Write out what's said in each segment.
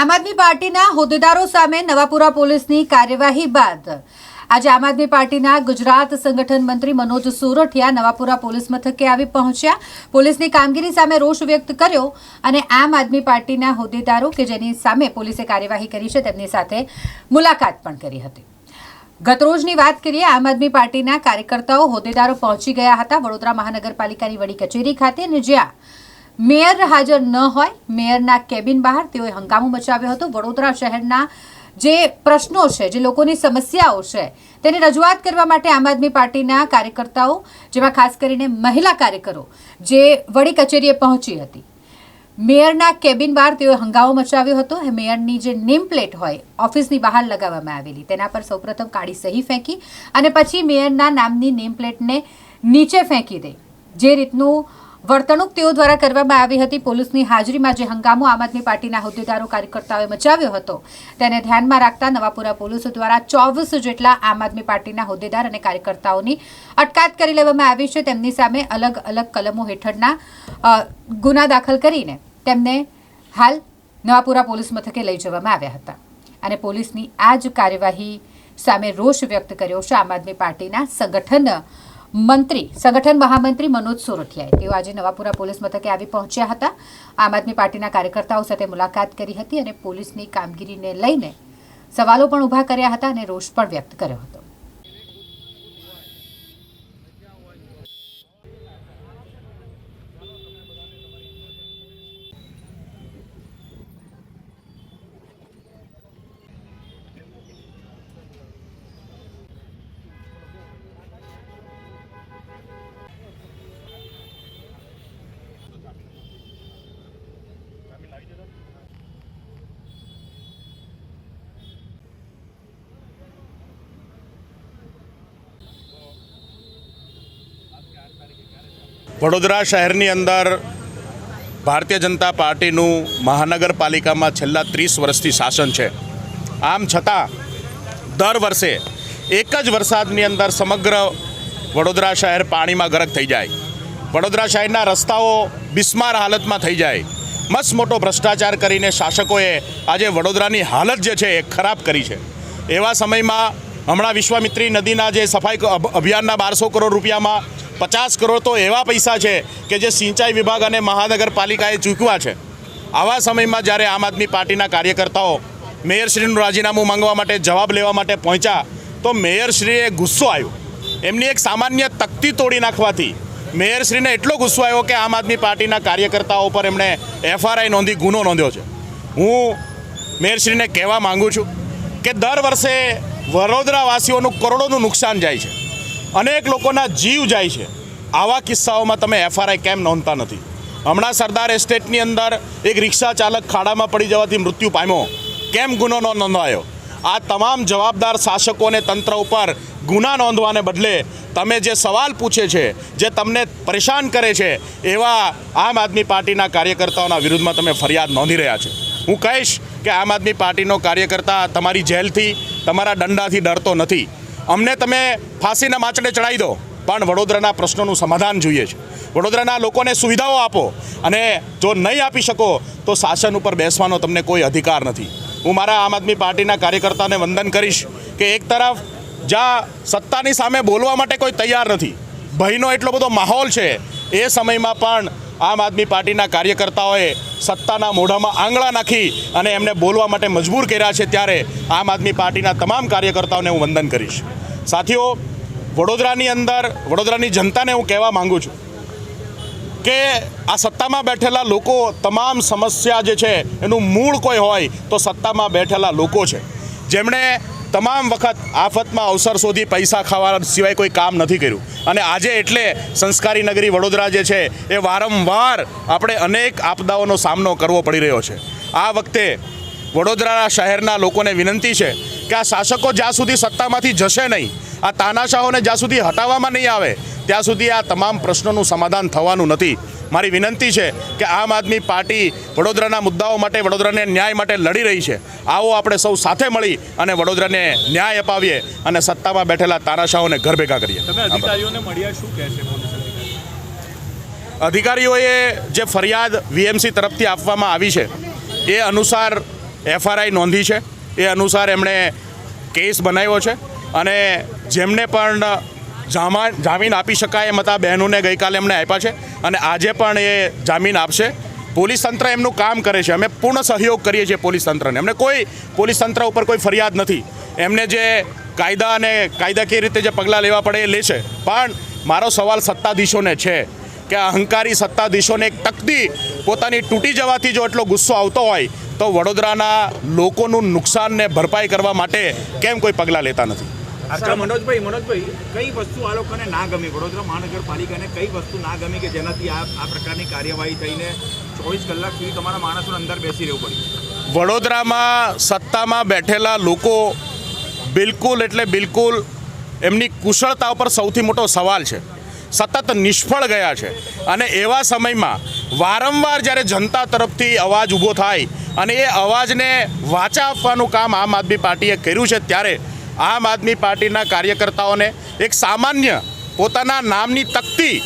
આમ આદમી પાર્ટીના હોદ્દેદારો સામે નવાપુરા પોલીસની કાર્યવાહી બાદ આજે આમ આદમી પાર્ટીના ગુજરાત સંગઠન મંત્રી મનોજ સોરઠિયા નવાપુરા પોલીસ મથકે આવી પહોંચ્યા. પોલીસની કામગીરી સામે રોષ વ્યક્ત કર્યો અને આમ આદમી પાર્ટીના હોદ્દેદારો કે જેની સામે પોલીસે કાર્યવાહી કરી છે તેમની સાથે મુલાકાત પણ કરી હતી. ગતરોજની વાત કરીએ, આમ આદમી પાર્ટીના કાર્યકર્તાઓ હોદ્દેદારો પહોંચી ગયા હતા વડોદરા મહાનગરપાલિકાની વડી કચેરી ખાતે અને જ્યાં મેયર હાજર ન હોય, મેયરના કેબિન બહાર તેઓએ હંગામો મચાવ્યો હતો. વડોદરા શહેરના જે પ્રશ્નો છે, જે લોકોની સમસ્યાઓ છે, તેની રજૂઆત કરવા માટે આમ આદમી પાર્ટીના કાર્યકર્તાઓ, જેમાં ખાસ કરીને મહિલા કાર્યકરો, જે વડી કચેરીએ પહોંચી હતી. મેયરના કેબિન બહાર તેઓએ હંગામો મચાવ્યો હતો. મેયરની જે નેમ પ્લેટ હોય, ઓફિસની બહાર લગાવવામાં આવેલી. તેના પર સૌપ્રથમ કાળી સહી ફેંકી અને પછી મેયરના નામની નેમ પ્લેટને નીચે ફેંકી દઈ જે રીતનું વર્તણૂક તેઓ દ્વારા કરવામાં આવી હતી. પોલીસની હાજરીમાં જે હંગામો આમ આદમી પાર્ટીના હોદ્દેદારો કાર્યકર્તાઓએ મચાવ્યો હતો, તેને ધ્યાનમાં રાખતા નવાપુરા પોલીસ દ્વારા ચોવીસ જેટલા આમ આદમી પાર્ટીના હોદ્દેદાર અને કાર્યકર્તાઓની અટકાયત કરી લેવામાં આવી છે. તેમની સામે અલગ અલગ કલમો હેઠળના ગુના દાખલ કરીને તેમને હાલ નવાપુરા પોલીસ મથકે લઈ જવામાં આવ્યા હતા અને પોલીસની આ જ કાર્યવાહી સામે રોષ વ્યક્ત કર્યો છે આમ આદમી પાર્ટીના સંગઠન મંત્રી, સંગઠન મહામંત્રી મનોજ સોરઠિયાએ. તેઓ આજે નવાપુરા પોલીસ મથકે આવી પહોંચ્યા હતા. આમ આદમી પાર્ટીના કાર્યકર્તાઓ સાથે મુલાકાત કરી હતી અને પોલીસની કામગીરીને લઈને સવાલો પણ ઊભા કર્યા હતા અને રોષ પણ વ્યક્ત કર્યો હતો. વડોદરા શહેરની અંદર ભારતીય જનતા પાર્ટીનું મહાનગરપાલિકામાં છેલ્લા ત્રીસ વર્ષથી શાસન છે. આમ છતાં, દર વર્ષે એક જ વરસાદની અંદર સમગ્ર વડોદરા શહેર પાણીમાં ગરક થઈ જાય. વડોદરા શહેરના રસ્તાઓ બિસ્માર હાલતમાં થઈ જાય. મસ્ત મોટો ભ્રષ્ટાચાર કરીને શાસકોએ આજે વડોદરાની હાલત જે છે એ ખરાબ કરી છે. એવા સમયમાં હમણાં વિશ્વામિત્રી નદીના જે સફાઈ અભ- અભિયાનના બારસો કરોડ રૂપિયામાં પચાસ કરોડ તો એવા પૈસા છે કે જે સિંચાઈ વિભાગ અને મહાનગરપાલિકાએ ચૂકવ્યા છે. આવા સમયમાં જ્યારે આમ આદમી પાર્ટીના કાર્યકર્તાઓ મેયરશ્રીનું રાજીનામું માંગવા માટે જવાબ લેવા માટે પહોંચ્યા, તો મેયરશ્રીએ ગુસ્સો આવ્યો. એમની એક સામાન્ય તકતી તોડી નાખવાથી મેયરશ્રીને એટલો ગુસ્સો આવ્યો કે આમ આદમી પાર્ટીના કાર્યકર્તાઓ પર એમણે એફઆરઆઈ નોંધી, ગુનો નોંધ્યો છે. હું મેયરશ્રીને કહેવા માંગુ છું કે દર વર્ષે વડોદરાવાસીઓનું કરોડોનું નુકસાન જાય છે. અનેક લોકોના જીવ જાય છે. આવા કિસ્સાઓમાં તમે એફઆરઆઈ કેમ નોંધતા નથી? હમણાં સરદાર એસ્ટેટની અંદર એક રિક્ષા ચાલક ખાડામાં પડી જવાથી મૃત્યુ પામ્યો. કેમ ગુનો ન નોંધાયો? આ તમામ જવાબદાર શાસકો અને તંત્ર ઉપર ગુના નોંધવાને બદલે તમે જે સવાલ પૂછે છે, જે તમને પરેશાન કરે છે, એવા આમ આદમી પાર્ટીના કાર્યકર્તાઓના વિરુદ્ધમાં તમે ફરિયાદ નોંધી રહ્યા છે. હું કહીશ કે આમ આદમી પાર્ટીનો કાર્યકર્તા તમારી જેલથી, તમારા દંડાથી ડરતો નથી. અમને તમે ફાંસીના માચડે ચડાવી દો. પણ વડોદરાના પ્રશ્નોનું સમાધાન જોઈએ છે. વડોદરાના લોકોને સુવિધાઓ આપો અને જો નહીં આપી શકો, તો શાસન ઉપર બેસવાનો તમને કોઈ અધિકાર નથી. હું મારા આમ આદમી પાર્ટીના કાર્યકર્તાને વંદન કરીશ કે એક તરફ જ્યાં સત્તાની સામે બોલવા માટે કોઈ તૈયાર નથી, ભયનો એટલો બધો માહોલ છે, એ સમયમાં પણ આમ આદમી પાર્ટીના કાર્યકર્તાઓએ સત્તાના મોઢામાં આંગળા નાખી અને એમને બોલવા માટે મજબૂર કર્યા છે ત્યારે આમ આદમી પાર્ટીના તમામ કાર્યકર્તાઓને હું વંદન કરીશ. સાથીઓ, વડોદરાની અંદર, વડોદરાની જનતાને હું કહેવા માંગુ છું કે આ સત્તામાં બેઠેલા લોકો તમામ સમસ્યા જે છે એનું મૂળ કોઈ હોય તો સત્તામાં બેઠેલા લોકો છે. જેમણે તમામ વખત આફતમાં અવસર શોધી પૈસા ખાવા સિવાય કોઈ કામ નથી કર્યું. અને આજે એટલે સંસ્કારી નગરી વડોદરા જે છે, એ વારંવાર આપણે અનેક આપદાઓનો સામનો કરવો પડી રહ્યો છે. આ વખતે વડોદરા શહેરના લોકોને વિનંતી છે કે આ શાસકો જ્યાં સુધી સત્તામાંથી જશે નહીં, આ તાનાશાહોને જ્યાં સુધી હટાવવામાં નહીં આવે, ત્યાં સુધી આ તમામ પ્રશ્નોનું સમાધાન થવાનું નથી. મારી વિનંતી છે કે આમ આદમી પાર્ટી વડોદરાના મુદ્દાઓ માટે વડોદરાને ન્યાય માટે લડી રહી છે. આવો આપણે સૌ સાથે મળી અને વડોદરાને ન્યાય અપાવીએ અને સત્તામાં બેઠેલા તાનાશાહોને ઘર ભેગા કરીએ. તમે અધિકારીઓને મળ્યા શું કહે છે અધિકારીઓએ જે ફરિયાદ વીએમસી તરફથી આપવામાં આવી છે એ અનુસાર એફઆરઆઈ નોંધી છે. એ અનુસાર એમણે કેસ બનાવ્યો છે અને જેમને પણ જામા જામીન આપી શકાય એમ હતા. બહેનોને ગઈકાલે એમણે આપ્યા છે અને આજે પણ એ જામીન આપશે. પોલીસ તંત્ર એમનું કામ કરે છે. અમે પૂર્ણ સહયોગ કરીએ છીએ પોલીસ તંત્રને. એમને કોઈ પોલીસ તંત્ર ઉપર કોઈ ફરિયાદ નથી. એમને જે કાયદા અને કાયદાકીય રીતે જે પગલાં લેવા પડે એ લે છે. પણ મારો સવાલ સત્તાધીશોને છે કે અહંકારી સત્તાધીશોને એક તકતી પોતાની તૂટી જવાથી જો એટલો ગુસ્સો આવતો હોય, તો વડોદરાના લોકોનું નુકસાનને ભરપાઈ કરવા માટે કેમ કોઈ પગલાં લેતા નથી? અચ્છા મનોજભાઈ મનોજભાઈ કઈ વસ્તુ આ લોકોને ના ગમી? વડોદરા મહાનગરપાલિકાને કઈ વસ્તુ ના ગમી કે જેનાથી આ આ પ્રકારની કાર્યવાહી થઈને ચોવીસ કલાક સુધી તમારા માણસોને અંદર બેસી રહેવું પડ્યું વડોદરામાં સત્તામાં બેઠેલા લોકો બિલકુલ એટલે બિલકુલ એમની કુશળતા ઉપર સૌથી મોટો સવાલ છે. સતત નિષ્ફળ ગયા છે. અને એવા સમયમાં વારંવાર જ્યારે જનતા તરફથી અવાજ ઊભો થાય અને એ અવાજને વાચા આપવાનું કામ આમ આદમી પાર્ટીએ કર્યું છે ત્યારે આમ આદમી પાર્ટીના કાર્યકર્તાઓને એક સામાન્ય પોતાના નામની તકતી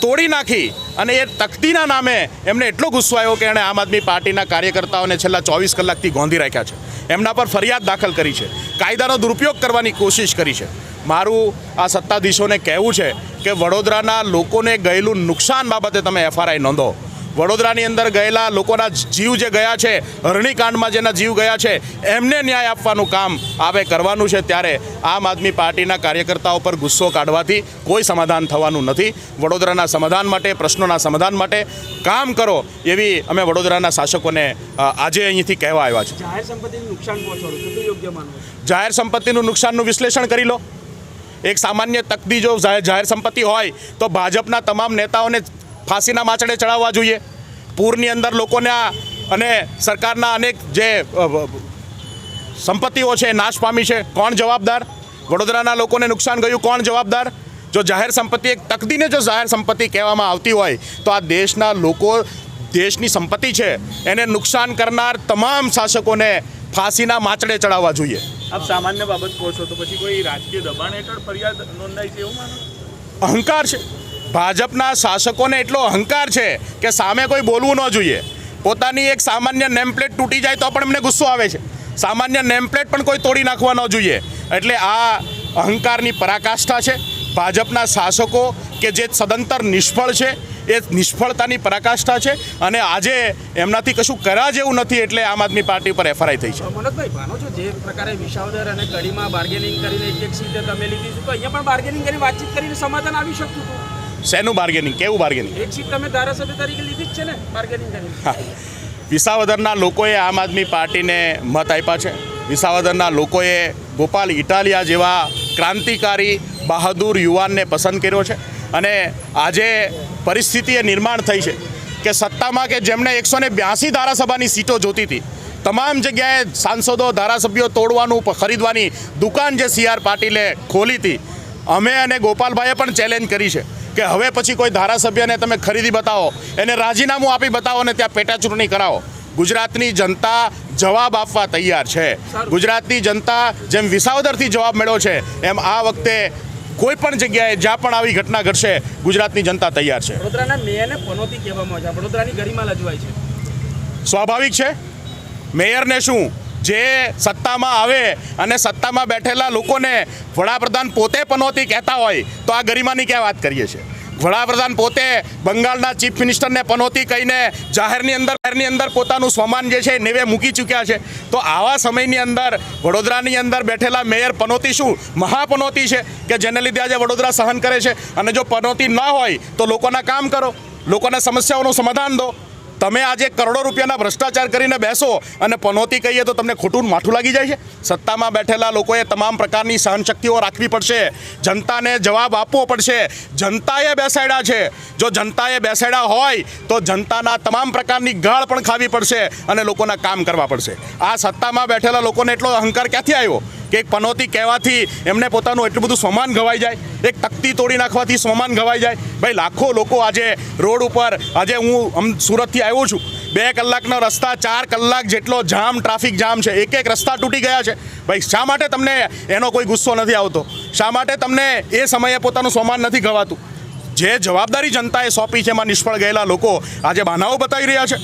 તોડી નાખી અને એ તકતીના નામે એમને એટલો ગુસ્સો આવ્યો કે એણે આમ આદમી પાર્ટીના કાર્યકર્તાઓને છેલ્લા ચોવીસ કલાકથી ગોંધી રાખ્યા છે. એમના પર ફરિયાદ દાખલ કરી છે. કાયદાનો દુરુપયોગ કરવાની કોશિશ કરી છે. મારું આ સત્તાધીશોને કહેવું છે કે વડોદરાના લોકોને ગયેલું નુકસાન બાબતે તમે એફઆરઆઈ નોંધો. વડોદરાની અંદર ગયેલા લોકોના જીવ જે ગયા છે હરણીકાંડમાં જેના જીવ ગયા છે એમને ન્યાય આપવાનું કામ આવે કરવાનું છે ત્યારે આમ આદમી પાર્ટીના કાર્યકર્તાઓ પર ગુસ્સો કાઢવાથી કોઈ સમાધાન થવાનું નથી. વડોદરાના સમાધાન માટે પ્રશ્નોના સમાધાન માટે કામ કરો એવી અમે વડોદરાના શાસકોને આજે અહીંથી કહેવા આવ્યા છે જાહેર સંપત્તિનું નુકસાન પહોંચાડું યોગ્ય જાહેર સંપત્તિનું નુકસાનનું વિશ્લેષણ કરી લો. એક સામાન્ય તકદી જો જાહેર સંપત્તિ હોય તો ભાજપના તમામ નેતાઓને ફાંસીના માછડે ચડાવવા જોઈએ. પૂરની અંદર લોકોને અને સરકારના અનેક જે સંપત્તિઓ છે નાશ પામી છે કોણ જવાબદાર? વડોદરાના લોકોને નુકસાન ગયું કોણ જવાબદાર? જો જાહેર સંપત્તિ એક તકદીને જો જાહેર સંપત્તિ કહેવામાં આવતી હોય તો આ દેશના લોકો દેશની સંપત્તિ છે એને નુકસાન કરનાર તમામ શાસકોને ફાંસીના માચડે ચડાવવા જોઈએ. આપ સામાન્ય બાબત કહો છો તો પછી કોઈ રાજકીય દબાણ હેઠળ ફરિયાદ નોંધાઈ છે એવું અહંકાર છે. ભાજપના શાસકોને એટલો અહંકાર છે કે સામે કોઈ બોલવું ન જોઈએ. પોતાની એક સામાન્ય નેમપ્લેટ તૂટી જાય તો પણ એમને ગુસ્સો આવે છે. સામાન્ય નેમપ્લેટ પણ કોઈ તોડી નાખવા ન જોઈએ. એટલે આ અહંકારની પરાકાષ્ઠા છે. ભાજપના શાસકો કે જે સદંતર નિષ્ફળ છે, એ નિષ્ફળતાની પરાકાષ્ઠા છે અને આજે એમનાથી કશું કરા જેવું નથી એટલે આમ આદમી પાર્ટી પર એફઆરઆઈ થઈ છે. મનોજભાઈ, માનો છો જે પ્રકારે વિસાવદર અને કડીમાં બાર્ગેનિંગ કરીને એક એક સીટે તમે લીધી તો અહીંયા પણ બાર્ગેનિંગ કરી વાતચીત કરીને સમાધાન આવી શકતું હતું? શેનું બાર્ગેનિંગ કેવું બાર્ગેનિંગ એક સીટ તમે ધારાસભ્ય તરીકે લીધી જ છે ને બાર્ગેનિંગ કરીને વિસાવદરના લોકોએ આમ આદમી પાર્ટીને મત આપ્યા છે. વિસાવદરના લોકોએ ગોપાલ ઇટાલિયા જેવા ક્રાંતિકારી બહાદુર યુવાનને પસંદ કર્યો છે. અને આજે પરિસ્થિતિ એ નિર્માણ થઈ છે કે સત્તામાં કે જેમણે એકસો ને બ્યાસી ધારાસભાની સીટો જોતી હતી તમામ જગ્યાએ સાંસદો ધારાસભ્યો તોડવાનું ખરીદવાની દુકાન જે સી આર પાટીલે ખોલી હતી અમે અને ગોપાલભાઈએ પણ ચેલેન્જ કરી છે. કે હવે પછી કોઈ ધારાસભ્યને તમે ખરીદી બતાવો એને રાજીનામું આપી બતાવો ને ત્યાં પેટા ચૂંટણી કરાવો. ગુજરાતની જનતા જવાબ આપવા તૈયાર છે. ગુજરાતની જનતા જેમ વિસાવદરથી જવાબ મેળવ્યો છે એમ આ વખતે કોઈ પણ જગ્યાએ જ્યાં પણ આવી ઘટના ઘટશે ગુજરાતની જનતા તૈયાર છે. વડોદરાના ગરિમા લજવાય સ્વાભાવિક છે. મેયરને શું? જે સત્તામાં આવે અને સત્તામાં બેઠેલા લોકોને વડાપ્રધાન પોતે પનોતી કહેતા હોય, તો આ ગરિમાની ક્યાં વાત કરીએ છીએ? વડાપ્રધાન પોતે બંગાળના ચીફ મિનિસ્ટરને પનોતી કહીને જાહેરની અંદર જાહેરની અંદર પોતાનું સ્વમાન જે છે નેવે મૂકી ચૂક્યા છે. તો આવા સમયની અંદર વડોદરાની અંદર બેઠેલા મેયર પનોતી શું? મહાપનોતી છે કે જેને લીધે આજે વડોદરા સહન કરે છે? અને જો પનોતી ન હોય, તો લોકોના કામ કરો. લોકોના સમસ્યાઓનું સમાધાન દો. તમે આજે કરોડો રૂપિયાના ભ્રષ્ટાચાર કરીને બેસો અને પનોતી કહીએ તો તમને ખોટું માઠું લાગી જાય છે? સત્તામાં બેઠેલા લોકોએ તમામ પ્રકારની સહનશક્તિઓ રાખવી પડશે. જનતાને જવાબ આપવો પડશે. જનતાએ બેસાડ્યા છે. જો જનતાએ બેસાડ્યા હોય તો જનતાના તમામ પ્રકારની ગાળ પણ ખાવી પડશે અને લોકોના કામ કરવા પડશે. આ સત્તામાં બેઠેલા લોકોને એટલો અહંકાર ક્યાંથી આવ્યો? કે એક પનોતી કહેવાથી એમને પોતાનું એટલું બધું સમાન ગવાઈ જાય, એક તકતી તોડી નાખવાથી સમાન ગવાઈ જાય. ભાઈ, લાખો લોકો આજે રોડ ઉપર, આજે હું આમ સુરતથી આવ્યો છું, બે કલાકનો રસ્તા, ચાર કલાક જેટલો જામ, ટ્રાફિક જામ છે, એક એક રસ્તા તૂટી ગયા છે. ભાઈ, શા માટે તમને એનો કોઈ ગુસ્સો નથી આવતો? શા માટે તમને એ સમયે પોતાનું સમાન નથી ગવાતું? જે જવાબદારી જનતાએ સોંપી છે, એમાં નિષ્ફળ ગયેલા લોકો આજે બહાનાઓ બતાવી રહ્યા છે.